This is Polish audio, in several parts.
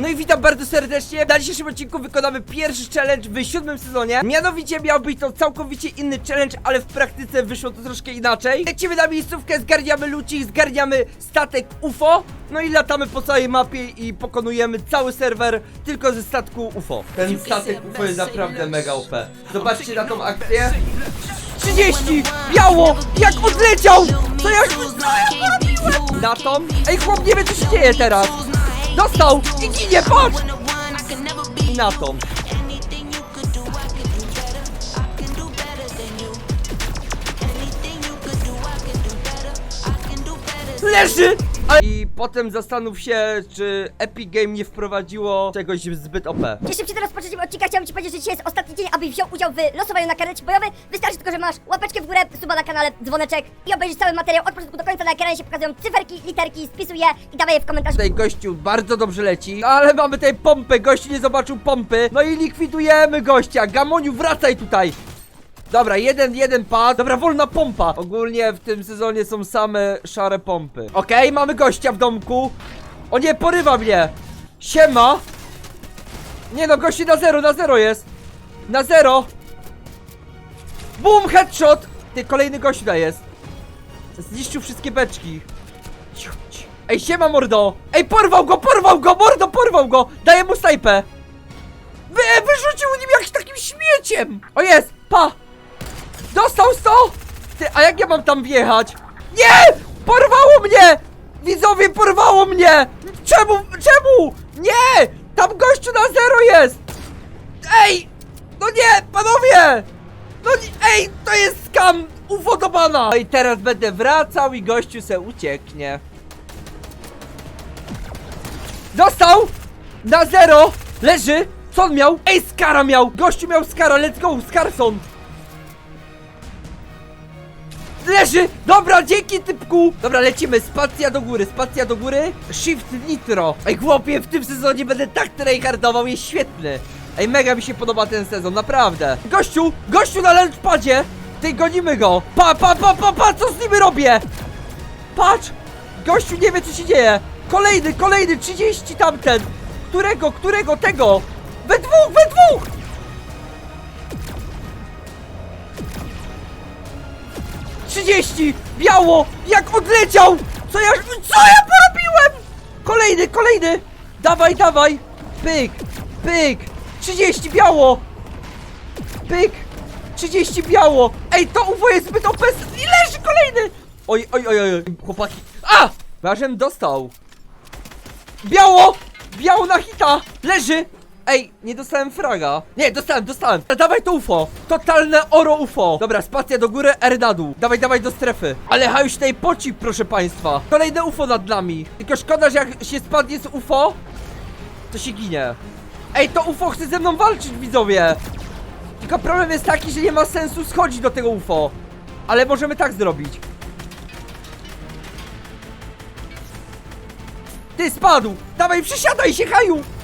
No i witam bardzo serdecznie. Na dzisiejszym odcinku wykonamy pierwszy challenge w siódmym sezonie. Mianowicie miał być to całkowicie inny challenge, ale w praktyce wyszło to troszkę inaczej. Lecimy na miejscówkę, zgarniamy ludzi, zgarniamy statek UFO. No i latamy po całej mapie i pokonujemy cały serwer tylko ze statku UFO. Ten statek UFO jest naprawdę mega OP. Zobaczcie na tą akcję. 30! Biało! Jak odleciał! Co ja, porobiłem? Na tą? Ej, chłop nie wie co się dzieje teraz! Dostał! I ginie, patrz! I na tą. Leży! A- I potem zastanów się, czy Epic Game nie wprowadziło czegoś zbyt OP. Jeszcze przed rozpoczęciem odcinka chciałbym Ci powiedzieć, że dzisiaj jest ostatni dzień, aby wziął udział w losowaniu na karnecie bojowy. Wystarczy tylko, że masz łapeczkę w górę, suba na kanale, dzwoneczek i obejrzysz cały materiał od początku do końca. Na ekranie się pokazują cyferki, literki, spisuj je i dawaj je w komentarzu. Tutaj gościu bardzo dobrze leci, ale mamy tutaj pompę, gościu nie zobaczył pompy, no i likwidujemy gościa, Gamoniu wracaj tutaj! Dobra, jeden, jeden pad, dobra, wolna pompa. Ogólnie w tym sezonie są same szare pompy. Okej, mamy gościa w domku. O nie, porywa mnie. Siema. Nie no, gości na zero, na zero jest. Na zero. Boom, headshot. Ty, kolejny gość tutaj jest. Zniszczył wszystkie beczki. Ciu, ciu. Ej, siema mordo! Ej, porwał go, porwał go, mordo, porwał go! Daję mu snajpę! Wy, wyrzucił nim jakimś takim śmieciem! O jest, a jak ja mam tam wjechać? Nie! Porwało mnie! Widzowie, porwało mnie! Czemu, czemu? Nie! Tam gościu na zero jest! Ej! No nie, panowie! No nie, ej, to jest skam! UFO do bana! No i teraz będę wracał i gościu se ucieknie. Dostał! Na zero! Leży! Co on miał? Ej, Skara miał! Gościu miał Skara, let's go, Skarson! Leży! Dobra, dzięki typku! Dobra, lecimy, spacja do góry, spacja do góry Shift Nitro Ej, chłopie, w tym sezonie będę tak tryhardował, jest świetny Ej, mega mi się podoba ten sezon, naprawdę Gościu, gościu na launchpadzie Ty, gonimy go Pa, pa, pa, pa, pa, co z nim robię? Patrz! Gościu nie wie co się dzieje! Kolejny, kolejny, 30 tamten! Którego, którego, tego? We dwóch, we dwóch! Trzydzieści! Biało! Jak odleciał! Co ja, co ja porobiłem? Kolejny, kolejny! Dawaj, dawaj! Pyk, pyk! 30 biało! Pyk! 30 biało! Ej, to UFO jest zbyt OP! I leży kolejny! Oj, oj, oj, oj, chłopaki. A! Ważem dostał. Biało! Biało na hita! Leży! Ej, nie dostałem fraga. Nie, dostałem, dostałem. Dawaj to UFO. Totalne oro UFO. Dobra, spacja do góry, R na dół. Dawaj, dawaj do strefy. Ale ha już tutaj pocik, proszę państwa. Kolejne UFO nad nami. Tylko szkoda, że jak się spadnie z UFO, to się ginie. Ej, to UFO chce ze mną walczyć, widzowie. Tylko problem jest taki, że nie ma sensu schodzić do tego UFO. Ale możemy tak zrobić. Ty spadł! Dawaj, przysiadaj się, Haju!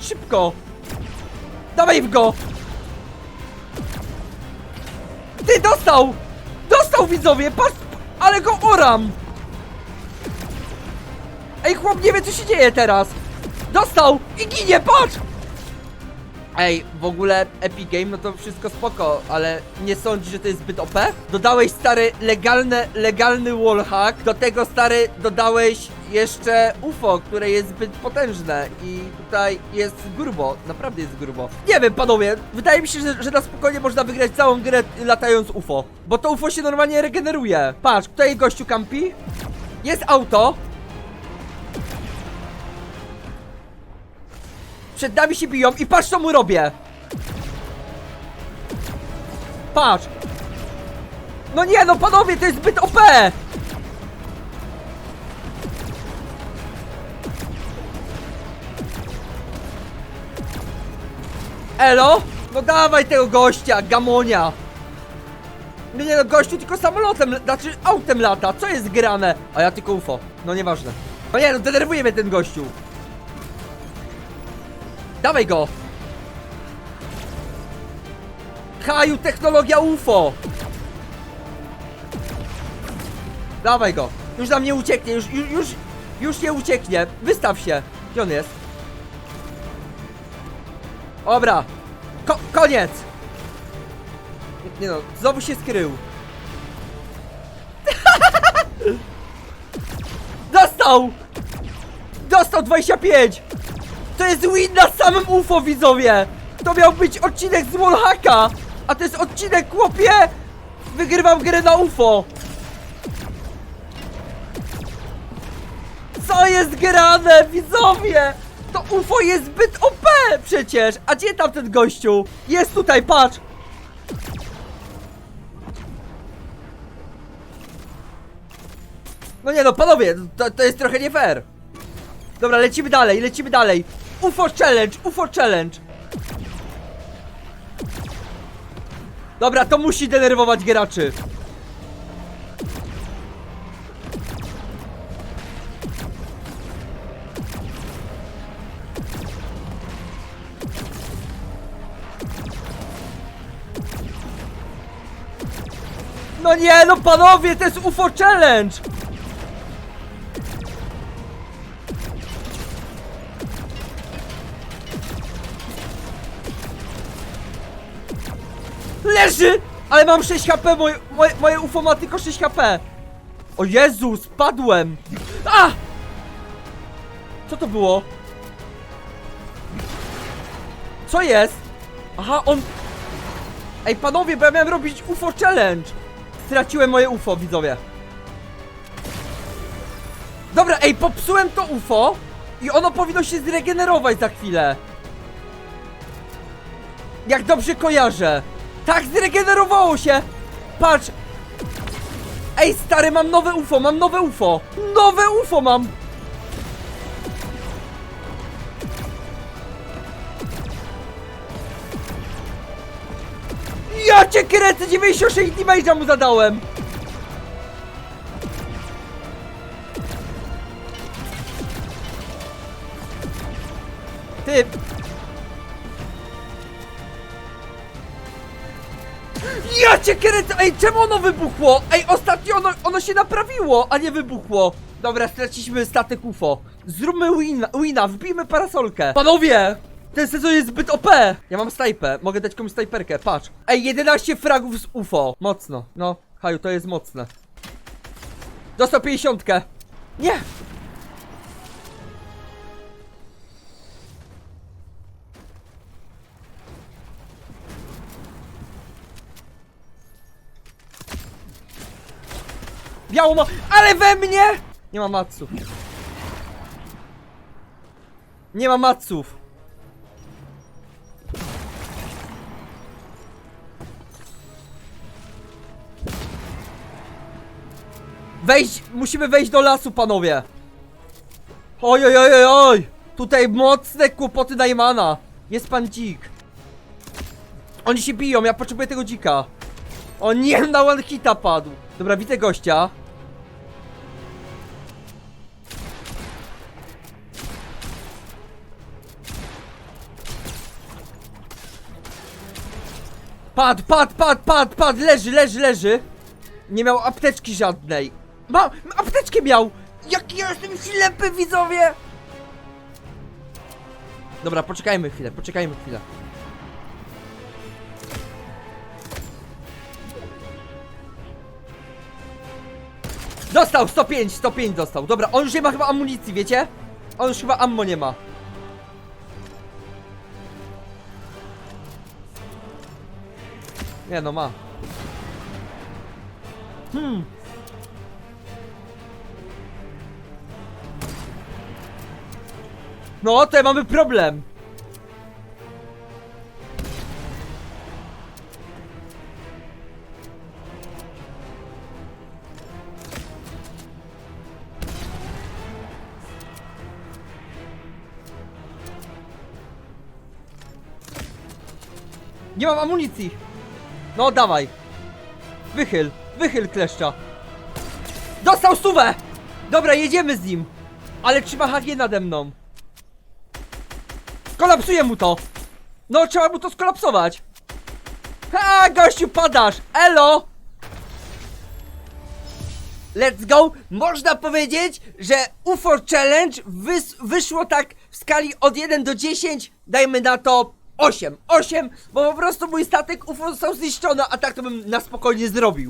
Szybko! Dawaj w go! Ty dostał! Dostał widzowie! Patrz! Ale go oram! Ej, chłop nie wie co się dzieje teraz! Dostał! I ginie, patrz! Ej, w ogóle Epic Game, no to wszystko spoko, ale nie sądzisz, że to jest zbyt OP? Dodałeś stary legalny, legalny wallhack, do tego stary dodałeś jeszcze UFO, które jest zbyt potężne i tutaj jest grubo, naprawdę jest grubo. Nie wiem panowie, wydaje mi się, że, że na spokojnie można wygrać całą grę latając UFO, bo to UFO się normalnie regeneruje. Patrz, tutaj gościu kampi, jest auto, Przed nami się biją i patrz co mu robię! Patrz! No nie no panowie, to jest zbyt OP! Elo? No dawaj tego gościa, gamonia! No nie no, gościu tylko samolotem, znaczy autem lata, co jest grane? A ja tylko UFO, no nieważne. No nie no, denerwuje mnie ten gościu. Dawaj go! Haju, technologia UFO! Dawaj go! Już nam nie ucieknie, już, już, już, już nie ucieknie. Wystaw się! Gdzie on jest? Dobra. Ko koniec. Nie, nie no, znowu się skrył. Dostał! Dostał 25! To jest win na samym UFO, widzowie! To miał być odcinek z Wallhacka! A to jest odcinek, chłopie! Wygrywam grę na UFO! Co jest grane, widzowie? To UFO jest zbyt OP przecież! A gdzie tam ten gościu? Jest tutaj, patrz! No nie no, panowie, to, to jest trochę nie fair. Dobra, lecimy dalej, lecimy dalej. UFO Challenge, UFO Challenge. Dobra, to musi denerwować graczy. No nie, no panowie, to jest UFO Challenge! Leży! Ale mam 6 HP, moje, moje, moje UFO ma tylko 6 HP. O Jezu, spadłem! A! Co to było? Co jest? Aha, on... Ej, panowie, bo ja miałem robić UFO Challenge! Straciłem moje UFO, widzowie. Dobra, ej, popsułem to UFO i ono powinno się zregenerować za chwilę. Jak dobrze kojarzę. Tak, zregenerowało się! Patrz! Ej, stary, mam nowe UFO, mam nowe UFO! Nowe UFO mam! Ja cię kręcę, 96 damage'a mu zadałem! Ty, Ja cię! Ej, czemu ono wybuchło? Ej, ostatnio ono, ono się naprawiło, a nie wybuchło. Dobra, straciliśmy statek UFO. Zróbmy wina, wina wbijmy parasolkę. Panowie! Ten sezon jest zbyt OP! Ja mam snajpę, mogę dać komuś snajperkę, patrz. Ej, 11 fragów z UFO. Mocno, no. Haju, to jest mocne. Dostał 50. Nie! Biało ma... Ale we mnie! Nie ma maców. Nie ma maców. Wejść, musimy wejść do lasu, panowie. Oj, oj, oj, oj. Tutaj mocne kłopoty Najmana. Jest pan dzik. Oni się biją, ja potrzebuję tego dzika. O nie, na one hita padł. Dobra, widzę gościa. Padł, padł, padł, padł, padł, leży, leży, leży. Nie miał apteczki żadnej. Ma, apteczkę miał! Jak ja jestem ślepy, widzowie! Dobra, poczekajmy chwilę, poczekajmy chwilę. Dostał 105, 105 dostał. Dobra, on już nie ma chyba amunicji, wiecie? On już chyba ammo nie ma. Nie no ma. Hmm. No, tutaj mamy problem. Nie mam amunicji. No, dawaj. Wychyl, wychyl kleszcza. Dostał stówę! Dobra, jedziemy z nim. Ale trzyma HG nade mną. Kolapsuję mu to. No, trzeba mu to skolapsować. Ha, gościu, padasz. Elo! Let's go! Można powiedzieć, że UFO Challenge wys wyszło tak w skali od 1 do 10, dajmy na to 8, 8, bo po prostu mój statek UFO został zniszczony, a tak to bym na spokojnie zrobił.